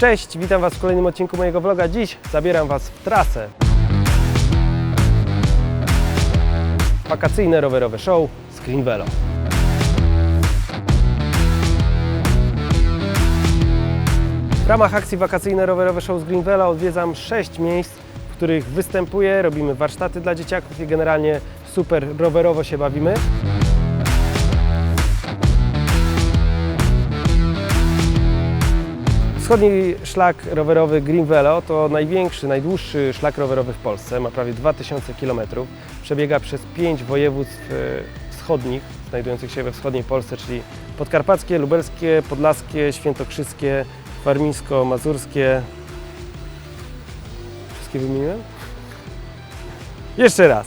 Cześć, witam Was w kolejnym odcinku mojego vloga. Dziś zabieram Was w trasę. Wakacyjne rowerowe show z Green Velo. W ramach akcji Wakacyjne rowerowe show z Green Velo odwiedzam 6 miejsc, w których występuję, robimy warsztaty dla dzieciaków i generalnie super rowerowo się bawimy. Wschodni szlak rowerowy Green Velo to największy, najdłuższy szlak rowerowy w Polsce. Ma prawie 2000 km. Przebiega przez pięć województw e, wschodnich, znajdujących się we wschodniej Polsce, czyli podkarpackie, lubelskie, podlaskie, świętokrzyskie, warmińsko-mazurskie. Wszystkie wymieniłem? Jeszcze raz.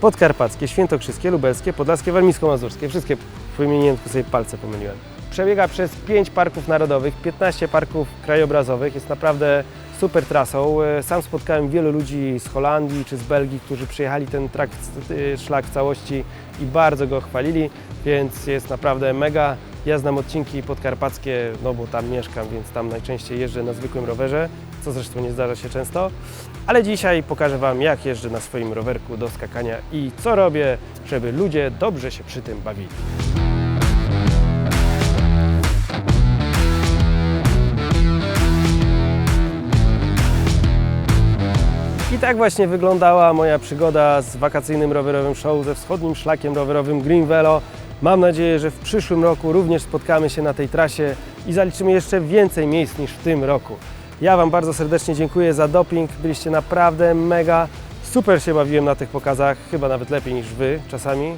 Podkarpackie, świętokrzyskie, lubelskie, podlaskie, warmińsko-mazurskie. Wszystkie wymieniłem, tylko sobie palce pomyliłem. Przebiega przez 5 parków narodowych, 15 parków krajobrazowych. Jest naprawdę super trasą. E, Sam spotkałem wielu ludzi z Holandii czy z Belgii, którzy przyjechali ten trakt, e, szlak w całości i bardzo go chwalili, więc jest naprawdę mega. Ja znam odcinki podkarpackie, no bo tam mieszkam, więc tam najczęściej jeżdżę na zwykłym rowerze, co zresztą nie zdarza się często. Ale dzisiaj pokażę Wam, jak jeżdżę na swoim rowerku do skakania i co robię, żeby ludzie dobrze się przy tym bawili. I tak właśnie wyglądała moja przygoda z wakacyjnym rowerowym show ze wschodnim szlakiem rowerowym Green Velo. Mam nadzieję, że w przyszłym roku również spotkamy się na tej trasie i zaliczymy jeszcze więcej miejsc niż w tym roku. Ja Wam bardzo serdecznie dziękuję za doping. Byliście naprawdę mega. Super się bawiłem na tych pokazach, chyba nawet lepiej niż Wy czasami.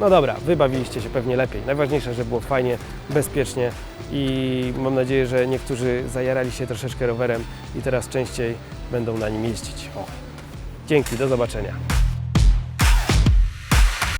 No dobra, Wy bawiliście się pewnie lepiej. Najważniejsze, że było fajnie, bezpiecznie i mam nadzieję, że niektórzy zajarali się troszeczkę rowerem i teraz częściej będą na nim jeździć. O. Dzięki, do zobaczenia.